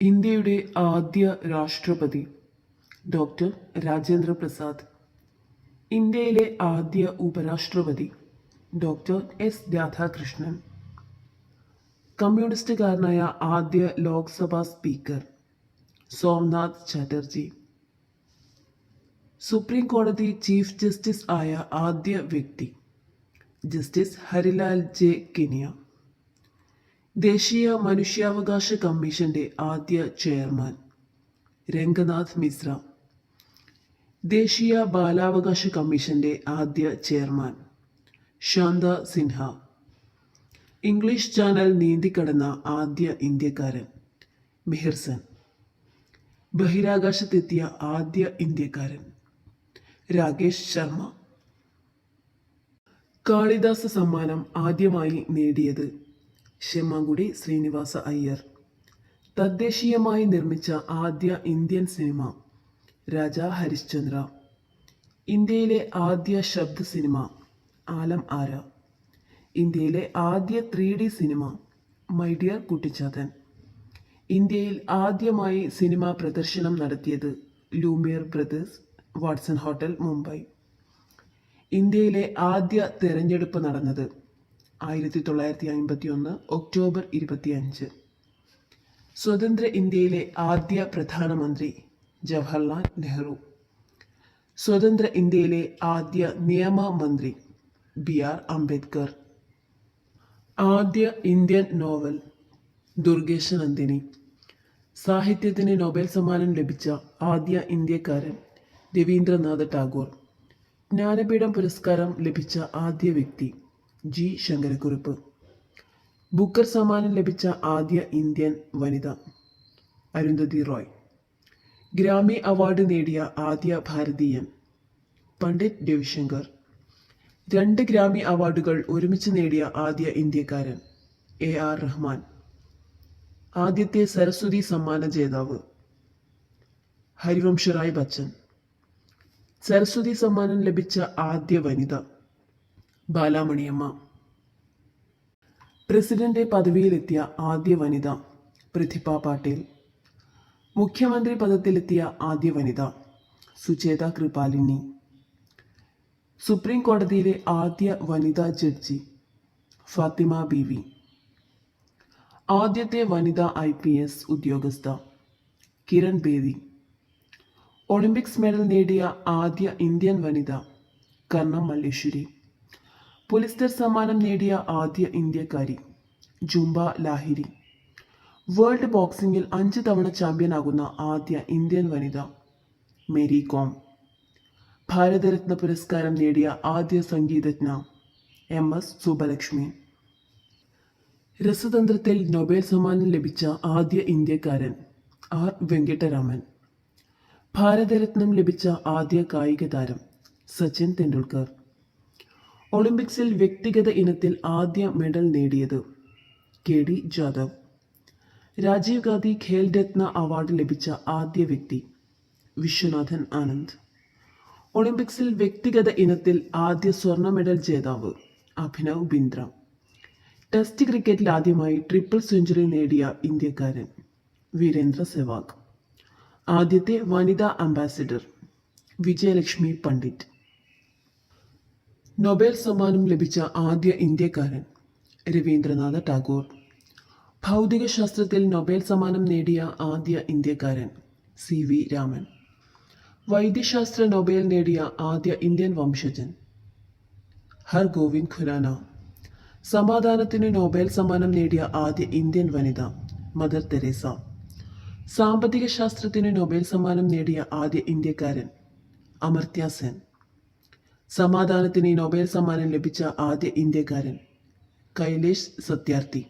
ഇന്ത്യയുടെ ആദ്യ രാഷ്ട്രപതി ഡോക്ടർ രാജേന്ദ്ര പ്രസാദ് ഇന്ത്യയിലെ ആദ്യ ഉപരാഷ്ട്രപതി ഡോക്ടർ എസ് രാധാകൃഷ്ണൻ കമ്മ്യൂണിസ്റ്റുകാരനായ ആദ്യ ലോക്സഭാ സ്പീക്കർ സോംനാഥ് ചാറ്റർജി സുപ്രീം കോടതി ചീഫ് ജസ്റ്റിസ് ആയ ആദ്യ വ്യക്തി ജസ്റ്റിസ് ഹരിലാൽ ജെ കെനിയ. ദേശീയ മനുഷ്യാവകാശ കമ്മീഷന്റെ ആദ്യ ചെയർമാൻ രംഗനാഥ് മിശ്ര. ദേശീയ ബാലാവകാശ കമ്മീഷന്റെ ആദ്യ chairman Shantha Sinha. English channel നീന്തിക്കടന്ന ആദ്യ ഇന്ത്യക്കാരൻ മിഹിർസൻ ബഹിരാകാശത്തെത്തിയ ആദ്യ ഇന്ത്യക്കാരൻ രാകേഷ് ശർമ്മ. കാളിദാസ സമ്മാനം ആദ്യമായി നേടിയത് ശെമ്മാങ്കുടി ശ്രീനിവാസ അയ്യർ. തദ്ദേശീയമായി നിർമ്മിച്ച ആദ്യ ഇന്ത്യൻ സിനിമ രാജ ഹരിശ്ചന്ദ്ര. ഇന്ത്യയിലെ ആദ്യ ശബ്ദ സിനിമ ആലം ആര. ഇന്ത്യയിലെ ആദ്യ three D cinema my dear Kuttichathan. ഇന്ത്യയിൽ ആദ്യമായി സിനിമ പ്രദർശനം നടത്തിയത് Lumiere brothers Watson hotel Mumbai. ഇന്ത്യയിലെ ആദ്യ തെരഞ്ഞെടുപ്പ് നടന്നത് ആയിരത്തി തൊള്ളായിരത്തി അമ്പത്തി ഒന്ന് ഒക്ടോബർ ഇരുപത്തിയഞ്ച്. സ്വതന്ത്ര ഇന്ത്യയിലെ ആദ്യ പ്രധാനമന്ത്രി ജവഹർലാൽ നെഹ്റു. സ്വതന്ത്ര ഇന്ത്യയിലെ ആദ്യ നിയമ മന്ത്രി ബി ആർ അംബേദ്കർ. ആദ്യ ഇന്ത്യൻ നോവൽ ദുർഗേശ നന്ദിനി സാഹിത്യത്തിന് നൊബേൽ സമ്മാനം ലഭിച്ച ആദ്യ ഇന്ത്യക്കാരൻ രവീന്ദ്രനാഥ് ടാഗോർ. ജ്ഞാനപീഠം പുരസ്കാരം ലഭിച്ച ആദ്യ വ്യക്തി ജി ശങ്കരക്കുറിപ്പ്. ബുക്കർ സമ്മാനം ലഭിച്ച ആദ്യ ഇന്ത്യൻ വനിത അരുന്ധതി റോയ്. ഗ്രാമി അവാർഡ് നേടിയ ആദ്യ ഭാരതീയൻ പണ്ഡിറ്റ് രവിശങ്കർ. രണ്ട് ഗ്രാമി അവാർഡുകൾ ഒരുമിച്ച് നേടിയ ആദ്യ ഇന്ത്യക്കാരൻ എ ആർ റഹ്മാൻ. ആദ്യത്തെ സരസ്വതി സമ്മാന ജേതാവ് ഹരിവംശറായ് ബച്ചൻ. സരസ്വതി സമ്മാനം ലഭിച്ച ആദ്യ വനിത ബാലാമണിയമ്മ. പ്രസിഡന്റ് പദവിയിലെത്തിയ ആദ്യ വനിത പ്രതിഭ പാട്ടീൽ. മുഖ്യമന്ത്രി പദത്തിലെത്തിയ ആദ്യ വനിത സുചേത കൃപാലിനി. സുപ്രീം കോടതിയിലെ ആദ്യ വനിതാ ജഡ്ജി ഫാത്തിമ ബീവി. ആദ്യത്തെ വനിതാ ഐ പി എസ് ഉദ്യോഗസ്ഥ കിരൺ ബേദി. ഒളിമ്പിക്സ് മെഡൽ നേടിയ ആദ്യ ഇന്ത്യൻ വനിത കർണം മല്ലേശ്വരി. പുലിസ്റ്റർ സമ്മാനം നേടിയ ആദ്യ ഇന്ത്യക്കാരി ജുംബ ലാഹിരി. വേൾഡ് ബോക്സിംഗിൽ അഞ്ച് തവണ ചാമ്പ്യനാകുന്ന ആദ്യ ഇന്ത്യൻ വനിത മേരി കോം. ഭാരതരത്ന പുരസ്കാരം നേടിയ ആദ്യ സംഗീതജ്ഞ എം എസ് സുബലക്ഷ്മി. രസതന്ത്രത്തിൽ നൊബേൽ സമ്മാനം ലഭിച്ച ആദ്യ ഇന്ത്യക്കാരൻ ആർ വെങ്കിട്ടരാമൻ. ഭാരതരത്നം ലഭിച്ച ആദ്യ കായിക താരം സച്ചിൻ തെണ്ടുൽക്കർ ഒളിമ്പിക്സിൽ വ്യക്തിഗത ഇനത്തിൽ ആദ്യ മെഡൽ നേടിയത് K D Jadhav. Rajiv Gandhi Khel Ratna award ലഭിച്ച ആദ്യ വ്യക്തി വിശ്വനാഥൻ ആനന്ദ്. ഒളിമ്പിക്സിൽ വ്യക്തിഗത ഇനത്തിൽ ആദ്യ സ്വർണ മെഡൽ ജേതാവ് അഭിനവ് ബിന്ദ്ര. ടെസ്റ്റ് ക്രിക്കറ്റിൽ ആദ്യമായി ട്രിപ്പിൾ സെഞ്ചുറി നേടിയ ഇന്ത്യക്കാരൻ വീരേന്ദ്ര സെവാഗ്. ആദ്യത്തെ വനിതാ അംബാസിഡർ വിജയലക്ഷ്മി പണ്ഡിറ്റ്. നൊബേൽ സമ്മാനം ലഭിച്ച ആദ്യ ഇന്ത്യക്കാരൻ രവീന്ദ്രനാഥ ടാഗോർ. ഭൗതികശാസ്ത്രത്തിൽ നൊബേൽ സമ്മാനം നേടിയ ആദ്യ ഇന്ത്യക്കാരൻ സി വി രാമൻ. വൈദ്യശാസ്ത്ര നൊബേൽ നേടിയ ആദ്യ ഇന്ത്യൻ വംശജൻ ഹർ ഗോവിന്ദ് ഖുരാന. സമാധാനത്തിന് നൊബേൽ സമ്മാനം നേടിയ ആദ്യ ഇന്ത്യൻ വനിത മദർ തെരേസ. സാമ്പത്തിക ശാസ്ത്രത്തിന് നൊബേൽ സമ്മാനം നേടിയ ആദ്യ ഇന്ത്യക്കാരൻ അമർത്യ സെൻ. സമാധാനത്തിന് നൊബേൽ സമ്മാനം ലഭിച്ച ആദ്യ ഇന്ത്യക്കാരൻ കൈലേഷ് സത്യാർത്ഥി.